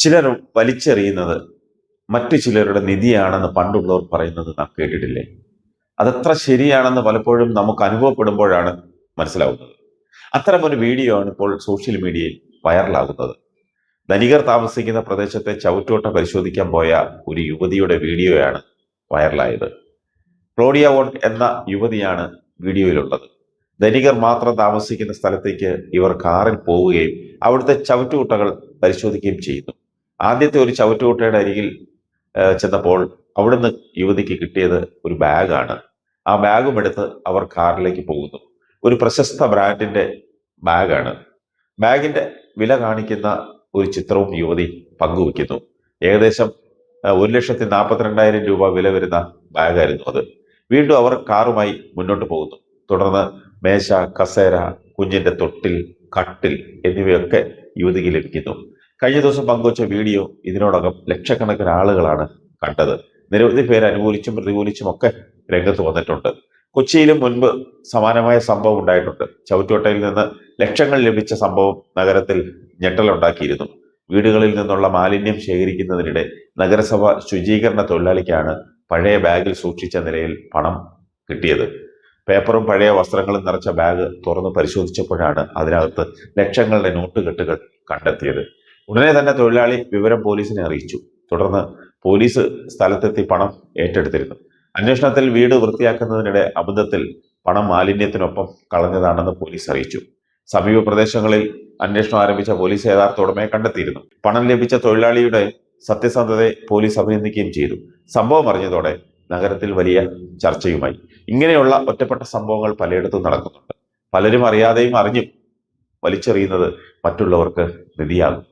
ചിലർ വലിച്ചെറിയുന്നത് മറ്റു ചിലരുടെ നിധിയാണെന്ന് പണ്ടുള്ളവർ പറയുന്നത് നാം കേട്ടിട്ടില്ലേ? അതെത്ര ശരിയാണെന്ന് പലപ്പോഴും നമുക്ക് അനുഭവപ്പെടുമ്പോഴാണ് മനസ്സിലാവുന്നത്. അത്തരമൊരു വീഡിയോ ആണ് ഇപ്പോൾ സോഷ്യൽ മീഡിയയിൽ വൈറലാകുന്നത്. ധനികർ താമസിക്കുന്ന പ്രദേശത്തെ ചവിറ്റോട്ട പരിശോധിക്കാൻ പോയ ഒരു യുവതിയുടെ വീഡിയോയാണ് വൈറലായത്. ക്ലോഡിയ വോൺ എന്ന യുവതിയാണ് വീഡിയോയിലുള്ളത്. ധനികർ മാത്രം താമസിക്കുന്ന സ്ഥലത്തേക്ക് ഇവർ കാറിൽ പോവുകയും അവിടുത്തെ ചവിറ്റുകുട്ടകൾ പരിശോധിക്കുകയും ചെയ്യുന്നു. ആദ്യത്തെ ഒരു ചവറ്റുകൂട്ടയുടെ അരികിൽ ചെന്നപ്പോൾ അവിടുന്ന് യുവതിക്ക് കിട്ടിയത് ഒരു ബാഗാണ്. ആ ബാഗും എടുത്ത് അവർ കാറിലേക്ക് പോകുന്നു. ഒരു പ്രശസ്ത ബ്രാൻഡിന്റെ ബാഗാണ്. ബാഗിന്റെ വില കാണിക്കുന്ന ഒരു ചിത്രവും യുവതി പങ്കുവയ്ക്കുന്നു. ഏകദേശം ഒരു ലക്ഷത്തി നാൽപ്പത്തിരണ്ടായിരം രൂപ വില വരുന്ന ബാഗായിരുന്നു അത്. വീണ്ടും അവർ കാറുമായി മുന്നോട്ട് പോകുന്നു. തുടർന്ന് മേശ കസേര കുഞ്ഞിന്റെ തൊട്ടിൽ കട്ടിൽ എന്നിവയൊക്കെ യുവതിക്ക് ലഭിക്കുന്നു. കഴിഞ്ഞ ദിവസം പങ്കുവച്ച വീഡിയോ ഇതിനോടകം ലക്ഷക്കണക്കിന് ആളുകളാണ് കണ്ടത്. നിരവധി പേര് അനുകൂലിച്ചും പ്രതികൂലിച്ചും ഒക്കെ രംഗത്ത് വന്നിട്ടുണ്ട്. കൊച്ചിയിലും മുൻപ് സമാനമായ സംഭവം ഉണ്ടായിട്ടുണ്ട്. ചവിറ്റുവട്ടയിൽ നിന്ന് ലക്ഷങ്ങൾ ലഭിച്ച സംഭവം നഗരത്തിൽ ഞെട്ടലുണ്ടാക്കിയിരുന്നു. വീടുകളിൽ നിന്നുള്ള മാലിന്യം ശേഖരിക്കുന്നതിനിടെ നഗരസഭ ശുചീകരണ തൊഴിലാളിക്കാണ് പഴയ ബാഗിൽ സൂക്ഷിച്ച നിലയിൽ പണം കിട്ടിയത്. പേപ്പറും പഴയ വസ്ത്രങ്ങളും നിറച്ച ബാഗ് തുറന്ന് പരിശോധിച്ചപ്പോഴാണ് അതിനകത്ത് ലക്ഷങ്ങളുടെ നോട്ടുകെട്ടുകൾ കണ്ടെത്തിയത്. ഉടനെ തന്നെ തൊഴിലാളി വിവരം പോലീസിനെ അറിയിച്ചു. തുടർന്ന് പോലീസ് സ്ഥലത്തെത്തി പണം ഏറ്റെടുത്തിരുന്നു. അന്വേഷണത്തിൽ വീട് വൃത്തിയാക്കുന്നതിനിടെ അബദ്ധത്തിൽ പണം മാലിന്യത്തിനൊപ്പം കളഞ്ഞതാണെന്ന് പോലീസ് അറിയിച്ചു. സമീപ പ്രദേശങ്ങളിൽ അന്വേഷണം ആരംഭിച്ച പോലീസ് യഥാർത്ഥ ഉടമയെ കണ്ടെത്തിയിരുന്നു. പണം ലഭിച്ച തൊഴിലാളിയുടെ സത്യസന്ധതയെ പോലീസ് അഭിനന്ദിക്കുകയും ചെയ്തു. സംഭവം അറിഞ്ഞതോടെ നഗരത്തിൽ വലിയ ചർച്ചയുമായി. ഇങ്ങനെയുള്ള ഒറ്റപ്പെട്ട സംഭവങ്ങൾ പലയിടത്തും നടക്കുന്നുണ്ട്. പലരും അറിയാതെയും അറിഞ്ഞും വലിച്ചെറിയുന്നത് മറ്റുള്ളവർക്ക് നിധിയാകും.